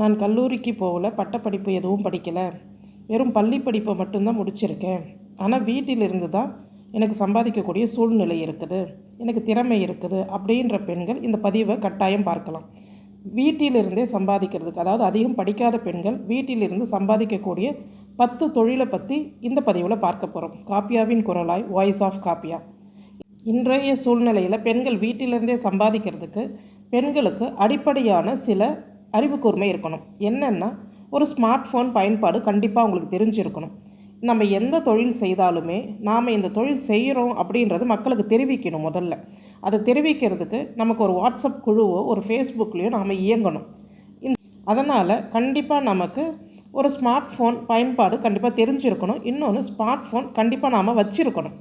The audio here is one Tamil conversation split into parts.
நான் கல்லூரிக்கு போகல பட்டப்படிப்பு எதுவும் படிக்கலை. வெறும் பள்ளி படிப்பை மட்டும்தான் முடிச்சிருக்கேன். ஆனால் வீட்டிலிருந்து தான் எனக்கு சம்பாதிக்கக்கூடிய சூழ்நிலை இருக்குது. எனக்கு திறமை இருக்குது அப்படின்ற பெண்கள் இந்த பதிவை கட்டாயம் பார்க்கலாம். வீட்டிலிருந்தே சம்பாதிக்கிறதுக்கு அதாவது அதிகம் படிக்காத பெண்கள் வீட்டிலிருந்து சம்பாதிக்கக்கூடிய பத்து தொழிலை பற்றி இந்த பதிவில் பார்க்க போகிறோம் காப்பியாவின் குரலாய் வாய்ஸ் ஆஃப் காப்பியா இன்றைய சூழ்நிலையில் பெண்கள் வீட்டிலிருந்தே சம்பாதிக்கிறதுக்கு பெண்களுக்கு அடிப்படையான சில அறிவு கூர்மை இருக்கணும். என்னென்னா ஒரு ஸ்மார்ட் ஃபோன் பயன்பாடு கண்டிப்பாக உங்களுக்கு தெரிஞ்சிருக்கணும். நம்ம எந்த தொழில் செய்தாலுமே நாம் இந்த தொழில் செய்கிறோம் அப்படின்றது மக்களுக்கு தெரிவிக்கணும் முதல்ல. அதை தெரிவிக்கிறதுக்கு நமக்கு ஒரு வாட்ஸ்அப் குழுவோ ஒரு ஃபேஸ்புக்லேயோ நாம் இயங்கணும். அதனால் கண்டிப்பாக நமக்கு ஒரு ஸ்மார்ட் ஃபோன் பயன்பாடு கண்டிப்பாக தெரிஞ்சிருக்கணும். இன்னொன்று ஸ்மார்ட் ஃபோன் கண்டிப்பாக நாம் வச்சுருக்கணும்.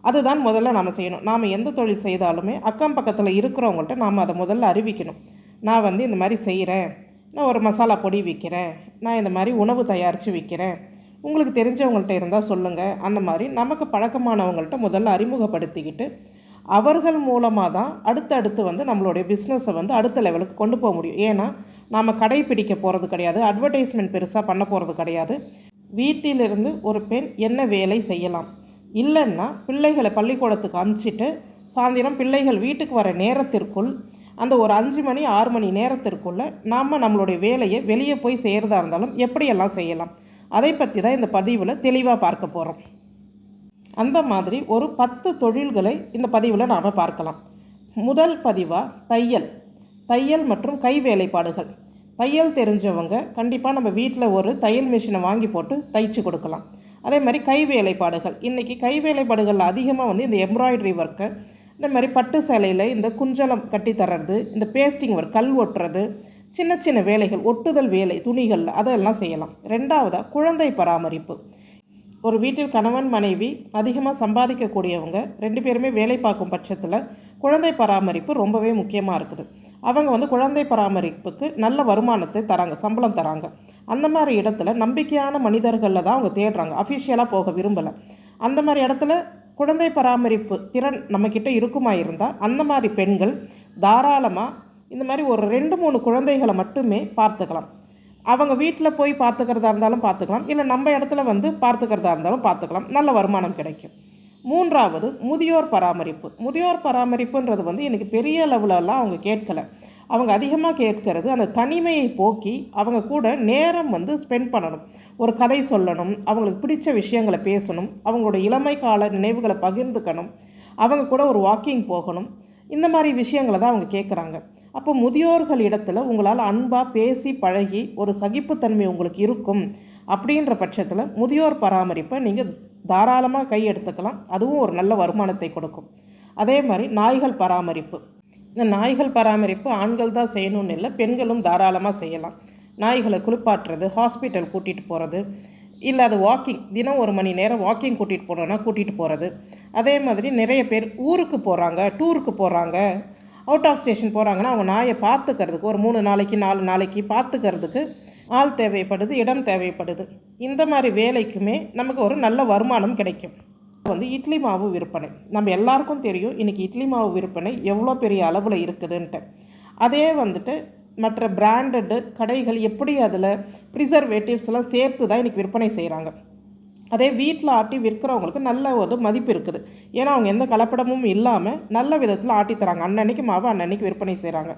அதுதான் முதல்ல நாம் செய்யணும். நாம் எந்த தொழில் செய்தாலுமே அக்கம் பக்கத்தில் இருக்கிறவங்கள்ட்ட நாம் அதை முதல்ல அறிவிக்கணும். நான் வந்து இந்த மாதிரி செய்கிறேன். நான் ஒரு மசாலா பொடி விற்கிறேன். நான் இந்த மாதிரி உணவு தயாரித்து விற்கிறேன். உங்களுக்கு தெரிஞ்சவங்கள்ட்ட இருந்தால் சொல்லுங்கள் அந்த மாதிரி நமக்கு பழக்கமானவங்கள்ட்ட முதல்ல அறிமுகப்படுத்திக்கிட்டு அவர்கள் மூலமாக தான் அடுத்தடுத்து வந்து நம்மளுடைய பிஸ்னஸை வந்து அடுத்த லெவலுக்கு கொண்டு போக முடியும். ஏன்னா நாம் கடைப்பிடிக்க போகிறது கிடையாது. அட்வர்டைஸ்மெண்ட் பெருசாக பண்ண போகிறது கிடையாது. வீட்டிலிருந்து ஒரு பெண் என்ன வேலை செய்யலாம்? இல்லைன்னா பிள்ளைகளை பள்ளிக்கூடத்துக்கு அனுப்பிச்சிட்டு சாயந்தரம் பிள்ளைகள் வீட்டுக்கு வர நேரத்திற்குள் அந்த ஒரு அஞ்சு மணி ஆறு மணி நேரத்திற்குள்ளே நாம் நம்மளுடைய வேலையை வெளியே போய் செய்கிறதா இருந்தாலும் எப்படியெல்லாம் செய்யலாம்? அதை பற்றி தான் இந்த பதிவில் தெளிவாக பார்க்க போகிறோம் அந்த மாதிரி ஒரு பத்து தொழில்களை இந்த பதிவில் நாம் பார்க்கலாம். முதல் பதிவாக தையல். தையல் மற்றும் கை வேலைப்பாடுகள். தையல் தெரிஞ்சவங்க கண்டிப்பாக நம்ம வீட்டில் ஒரு தையல் மிஷினை வாங்கி போட்டு தைச்சு கொடுக்கலாம். அதே மாதிரி கை வேலைப்பாடுகள். இன்றைக்கி கை வேலைப்பாடுகளில் அதிகமாக வந்து இந்த எம்ப்ராய்டரி ஒர்க்கு இந்த மாதிரி பட்டு சேலையில் இந்த குஞ்சலம் கட்டி தர்றது இந்த பேஸ்டிங் ஒர்க் கல் ஒட்டுறது சின்ன சின்ன வேலைகள் ஒட்டுதல் வேலை துணிகள் அதெல்லாம் செய்யலாம். ரெண்டாவதாக குழந்தை பராமரிப்பு. ஒரு வீட்டில் கணவன் மனைவி அதிகமாக சம்பாதிக்கக்கூடியவங்க ரெண்டு பேருமே வேலை பார்க்கும் பட்சத்தில் குழந்தை பராமரிப்பு ரொம்பவே முக்கியமாக இருக்குது. அவங்க வந்து குழந்தை பராமரிப்புக்கு நல்ல வருமானத்தை தராங்க சம்பளம் தராங்க. அந்த மாதிரி இடத்துல நம்பிக்கையான மனிதர்களில் தான் அவங்க தேடுறாங்க. அஃபிஷியலாக போக விரும்பலை. அந்த மாதிரி இடத்துல குழந்தை பராமரிப்பு திறன் நம்மக்கிட்ட இருக்குமா இருந்தால் அந்த மாதிரி பெண்கள் தாராளமாக இந்த மாதிரி ஒரு ரெண்டு மூணு குழந்தைகளை மட்டுமே பார்த்துக்கலாம். அவங்க வீட்டில் போய் பார்த்துக்கிறதா இருந்தாலும் பார்த்துக்கலாம். இல்லை நம்ம இடத்துல வந்து பார்த்துக்கிறதா இருந்தாலும் பார்த்துக்கலாம். நல்ல வருமானம் கிடைக்கும். மூன்றாவது முதியோர் பராமரிப்பு. முதியோர் பராமரிப்புன்றது வந்து எனக்கு பெரிய லெவலெல்லாம் அவங்க கேட்கலை. அவங்க அதிகமாக கேட்கறது அந்த தனிமையை போக்கி அவங்க கூட நேரம் வந்து ஸ்பெண்ட் பண்ணணும். ஒரு கதை சொல்லணும் அவங்களுக்கு பிடிச்ச விஷயங்களை பேசணும் அவங்களோட இளமை கால நினைவுகளை பகிர்ந்துக்கணும் அவங்க கூட ஒரு வாக்கிங் போகணும் இந்த மாதிரி விஷயங்களை தான் அவங்க கேட்குறாங்க அப்போ முதியோர்கள் இடத்துல உங்களால் அன்பாக பேசி பழகி ஒரு சகிப்புத்தன்மை உங்களுக்கு இருக்கும் அப்படின்ற பட்சத்தில் முதியோர் பராமரிப்பை நீங்கள் தாராளமாக கை எடுத்துக்கலாம் அதுவும் ஒரு நல்ல வருமானத்தை கொடுக்கும். அதே மாதிரி நாய்கள் பராமரிப்பு. இந்த நாய்கள் பராமரிப்பு ஆண்கள் தான் செய்யணும்னு இல்லை பெண்களும் தாராளமாக செய்யலாம். நாய்களை குளிப்பாட்டுறது ஹாஸ்பிட்டல் கூட்டிகிட்டு போகிறது இல்லை அது வாக்கிங் தினம் ஒரு மணி நேரம் வாக்கிங் கூட்டிகிட்டு போனோன்னா கூட்டிகிட்டு போகிறது அதே மாதிரி நிறைய பேர் ஊருக்கு போகிறாங்க டூருக்கு போகிறாங்க அவுட் ஆஃப் ஸ்டேஷன் போகிறாங்கன்னா அவங்க நாயை பார்த்துக்கிறதுக்கு ஒரு மூணு நாளைக்கு நாலு நாளைக்கு பார்த்துக்கிறதுக்கு ஆள் தேவைப்படுது இடம் தேவைப்படுது. இந்த மாதிரி வேலைக்குமே நமக்கு ஒரு நல்ல வருமானம் கிடைக்கும். வந்து இட்லி மாவு விற்பனை. நம்ம எல்லாருக்கும் தெரியும் இன்றைக்கி இட்லி மாவு விற்பனை எவ்வளோ பெரிய அளவில் இருக்குதுன்ட்டு. அதே வந்துட்டு மற்ற பிராண்டடு கடைகள் எப்படி அதில் ப்ரிசர்வேட்டிவ்ஸ்லாம் சேர்த்து தான் இன்றைக்கி விற்பனை செய்கிறாங்க அதே வீட்டில் ஆட்டி விற்கிறவங்களுக்கு நல்ல ஒரு மதிப்பு இருக்குது. ஏன்னா அவங்க எந்த கலப்படமும் இல்லாமல் நல்ல விதத்தில் ஆட்டி தராங்க. அன்னன்னைக்கு மாவு அன்னன்னைக்கு விற்பனை செய்கிறாங்க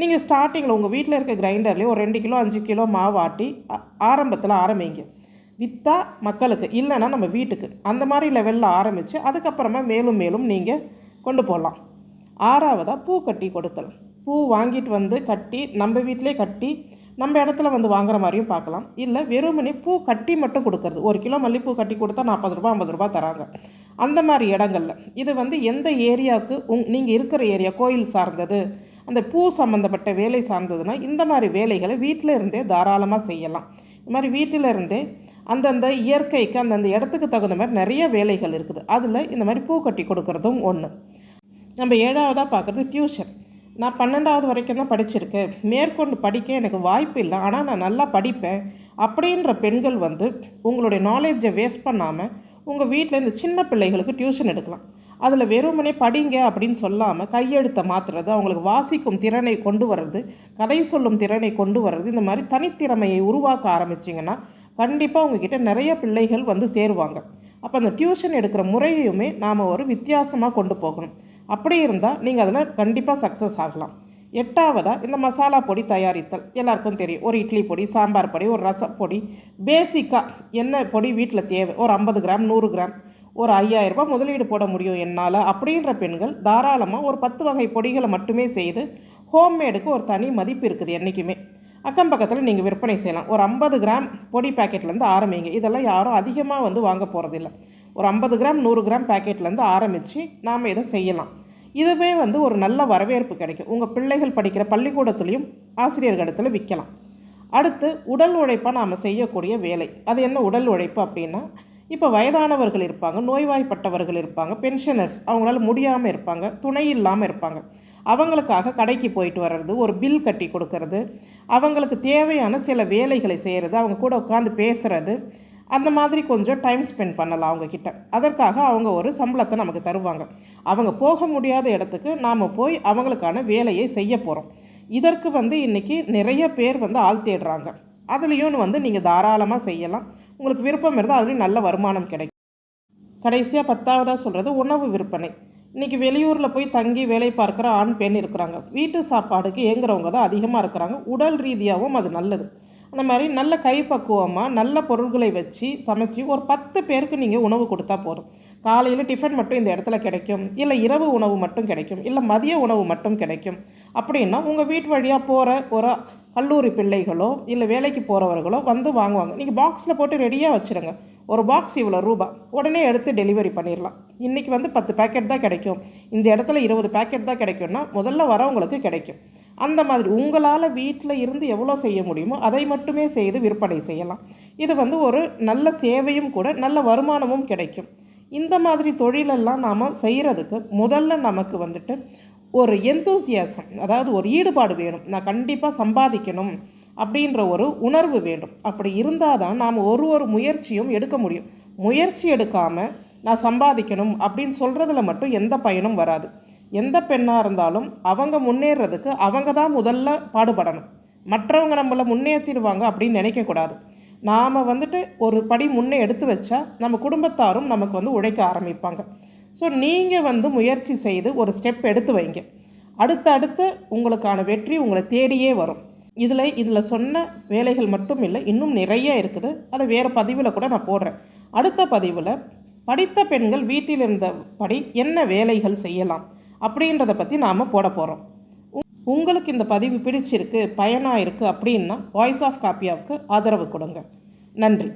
நீங்கள் ஸ்டார்டிங்கில் உங்கள் வீட்டில் இருக்க கிரைண்டர்லேயே ஒரு ரெண்டு கிலோ அஞ்சு கிலோ மாவு ஆட்டி ஆரம்பத்தில் ஆரம்பிங்க. விற்றா மக்களுக்கு இல்லைன்னா நம்ம வீட்டுக்கு. அந்த மாதிரி லெவலில் ஆரம்பித்து அதுக்கப்புறமா மேலும் மேலும் நீங்கள் கொண்டு போகலாம் ஆறாவதாக பூ கட்டி கொடுத்தல். பூ வாங்கிட்டு வந்து கட்டி நம்ம வீட்டிலே கட்டி நம்ம இடத்துல வந்து வாங்குற மாதிரியும் பார்க்கலாம். இல்லை வெறுமனே பூ கட்டி மட்டும் கொடுக்கறது. ஒரு கிலோ மல்லிப்பூ கட்டி கொடுத்தா நாற்பது ரூபா ஐம்பது ரூபா தராங்க. அந்த மாதிரி இடங்களில். இது வந்து எந்த ஏரியாவுக்கு உங் நீங்கள் இருக்கிற ஏரியா கோயில் சார்ந்தது அந்த பூ சம்மந்தப்பட்ட வேலை சார்ந்ததுன்னா இந்த மாதிரி வேலைகளை வீட்டில் இருந்தே தாராளமாக செய்யலாம். இந்த மாதிரி வீட்டில் இருந்தே அந்தந்த இயற்கைக்கு அந்தந்த இடத்துக்கு தகுந்த மாதிரி நிறைய வேலைகள் இருக்குது. அதில் இந்த மாதிரி பூ கட்டி கொடுக்குறதும் ஒன்று நம்ம ஏழாவதாக பார்க்குறது டியூஷன். நான் பன்னெண்டாவது வரைக்கும் தான் படிச்சிருக்கேன். மேற்கொண்டு படிக்க எனக்கு வாய்ப்பு இல்லை. ஆனால் நான் நல்லா படிப்பேன். அப்படின்ற பெண்கள் வந்து உங்களுடைய நாலேஜை வேஸ்ட் பண்ணாமல் உங்கள் வீட்டில் இந்த சின்ன பிள்ளைகளுக்கு டியூஷன் எடுக்கலாம். அதில் வெறுமனே படிங்க அப்படின்னு சொல்லாமல் கையெழுத்தை மாற்றுறது அவங்களுக்கு வாசிக்கும் திறனை கொண்டு வர்றது கதை சொல்லும் திறனை கொண்டு வர்றது இந்த மாதிரி தனித்திறமையை உருவாக்க ஆரம்பிச்சிங்கன்னா கண்டிப்பாக உங்ககிட்ட நிறைய பிள்ளைகள் வந்து சேருவாங்க. அப்போ அந்த டியூஷன் எடுக்கிற முறையுமே நாம் ஒரு வித்தியாசமாக கொண்டு போகணும். அப்படி இருந்தால் நீங்கள் அதில் கண்டிப்பாக சக்ஸஸ் ஆகலாம். எட்டாவதாக இந்த மசாலா பொடி தயாரித்தல். எல்லாருக்கும் தெரியும். ஒரு இட்லி பொடி சாம்பார் பொடி ஒரு ரசப்பொடி பேசிக்காக என்ன பொடி வீட்டில் தேவை? ஒரு ஐம்பது கிராம் நூறு கிராம். ஒரு ஐயாயிரரூபா முதலீடு போட முடியும் என்னால் அப்படின்ற பெண்கள் தாராளமாக ஒரு பத்து வகை பொடிகளை மட்டுமே செய்து ஹோம்மேடுக்கு ஒரு தனி மதிப்பு இருக்குது என்றைக்குமே அக்கம் பக்கத்தில் நீங்கள் விற்பனை செய்யலாம். ஒரு ஐம்பது கிராம் பொடி பேக்கெட்லேருந்து ஆரம்பிங்க. இதெல்லாம் யாரும் அதிகமாக வந்து வாங்க போகிறதில்ல ஒரு ஐம்பது கிராம் நூறு கிராம் பேக்கெட்லேருந்து ஆரம்பித்து நாம் இதை செய்யலாம். இதுவே வந்து ஒரு நல்ல வரவேற்பு கிடைக்கும். உங்கள் பிள்ளைகள் படிக்கிற பள்ளிக்கூடத்துலேயும் ஆசிரியர்களிடத்தில் விற்கலாம் அடுத்து உடல் உழைப்பாக நாம் செய்யக்கூடிய வேலை. அது என்ன உடல் உழைப்பு அப்படின்னா இப்போ வயதானவர்கள் இருப்பாங்க நோய்வாய்ப்பட்டவர்கள் இருப்பாங்க பென்ஷனர்ஸ் அவங்களால முடியாமல் இருப்பாங்க துணை இல்லாமல் இருப்பாங்க. அவங்களுக்காக கடைக்கு போயிட்டு வர்றது ஒரு பில் கட்டி கொடுக்கறது அவங்களுக்கு தேவையான சில வேலைகளை செய்கிறது அவங்க கூட உட்காந்து பேசுகிறது அந்த மாதிரி கொஞ்சம் டைம் ஸ்பெண்ட் பண்ணலாம் அவங்கக்கிட்ட அதற்காக அவங்க ஒரு சம்பளத்தை நமக்கு தருவாங்க. அவங்க போக முடியாத இடத்துக்கு நாம் போய் அவங்களுக்கான வேலையை செய்ய போகிறோம் இதற்கு வந்து இன்றைக்கி நிறைய பேர் வந்து ஆள் தேடுறாங்க. அதுலேயும் வந்து நீங்கள் தாராளமாக செய்யலாம். உங்களுக்கு விருப்பம் இருந்தால் அதுலேயும் நல்ல வருமானம் கிடைக்கும். கடைசியாக பத்தாவதாக சொல்கிறது உணவு விற்பனை. இன்றைக்கி வெளியூரில் போய் தங்கி வேலை பார்க்குற ஆண் பெண் இருக்கிறாங்க. வீட்டு சாப்பாடுக்கு ஏங்குறவங்க தான் அதிகமாக இருக்கிறாங்க. உடல் ரீதியாகவும் அது நல்லது. அந்த மாதிரி நல்ல கைப்பக்குவமாக நல்ல பொருள்களை வச்சு சமைச்சு ஒரு பத்து பேருக்கு நீங்கள் உணவு கொடுத்தா போதும். காலையில் டிஃபன் மட்டும் இந்த இடத்துல கிடைக்கும். இல்லை இரவு உணவு மட்டும் கிடைக்கும். இல்லை மதிய உணவு மட்டும் கிடைக்கும். அப்படின்னா உங்கள் வீட்டு வழியாக போகிற ஒரு கல்லூரி பிள்ளைகளோ இல்லை வேலைக்கு போகிறவர்களோ வந்து வாங்குவாங்க. நீங்கள் பாக்ஸில் போட்டு ரெடியாக வச்சுருங்க. ஒரு பாக்ஸ் இவ்வளோ ரூபா. உடனே எடுத்து டெலிவரி பண்ணிடலாம் இன்றைக்கி வந்து பத்து பேக்கெட் தான் கிடைக்கும். இந்த இடத்துல இருபது பேக்கெட் தான் கிடைக்கும்னா முதல்ல வரவங்களுக்கு கிடைக்கும். அந்த மாதிரி உங்களால் வீட்டில் இருந்து எவ்வளோ செய்ய முடியுமோ அதை மட்டுமே செய்து விற்பனை செய்யலாம். இது வந்து ஒரு நல்ல சேவையும் கூட நல்ல வருமானமும் கிடைக்கும். இந்த மாதிரி தொழிலெல்லாம் நாம் செய்கிறதுக்கு முதல்ல நமக்கு வந்துட்டு ஒரு எந்தூசியாசம் அதாவது ஒரு ஈடுபாடு வேணும். நான் கண்டிப்பாக சம்பாதிக்கணும் அப்படின்ற ஒரு உணர்வு வேண்டும். அப்படி இருந்தால் தான் நாம் ஒரு ஒரு முயற்சியும் எடுக்க முடியும். முயற்சி எடுக்காமல் நான் சம்பாதிக்கணும் அப்படின்னு சொல்கிறதுல மட்டும் எந்த பயனும் வராது. எந்த பெண்ணாக இருந்தாலும் அவங்க முன்னேறதுக்கு அவங்க தான் முதல்ல பாடுபடணும். மற்றவங்க நம்மளை முன்னேற்றிடுவாங்க அப்படின்னு நினைக்கக்கூடாது. நாம் வந்துட்டு ஒரு படி முன்னே எடுத்து வச்சா நம்ம குடும்பத்தாரும் நமக்கு வந்து உழைக்க ஆரம்பிப்பாங்க. ஸோ நீங்கள் வந்து முயற்சி செய்து ஒரு ஸ்டெப் எடுத்து வைங்க. அடுத்தடுத்து உங்களுக்கான வெற்றி உங்களை தேடியே வரும். இதில் இதில் சொன்ன வேலைகள் மட்டும் இல்லை இன்னும் நிறைய இருக்குது. அதை வேறு பதிவில் கூட நான் போடுறேன். அடுத்த பதிவில் படித்த பெண்கள் வீட்டில் இருந்தபடி என்ன வேலைகள் செய்யலாம்? அப்படின்றத பற்றி நாம் போட போகிறோம் உங்களுக்கு இந்த பதிவு பிடிச்சிருக்கு பயனாக இருக்குது அப்படின்னா வாய்ஸ் ஆஃப் காப்பியாவுக்கு ஆதரவு கொடுங்க. நன்றி.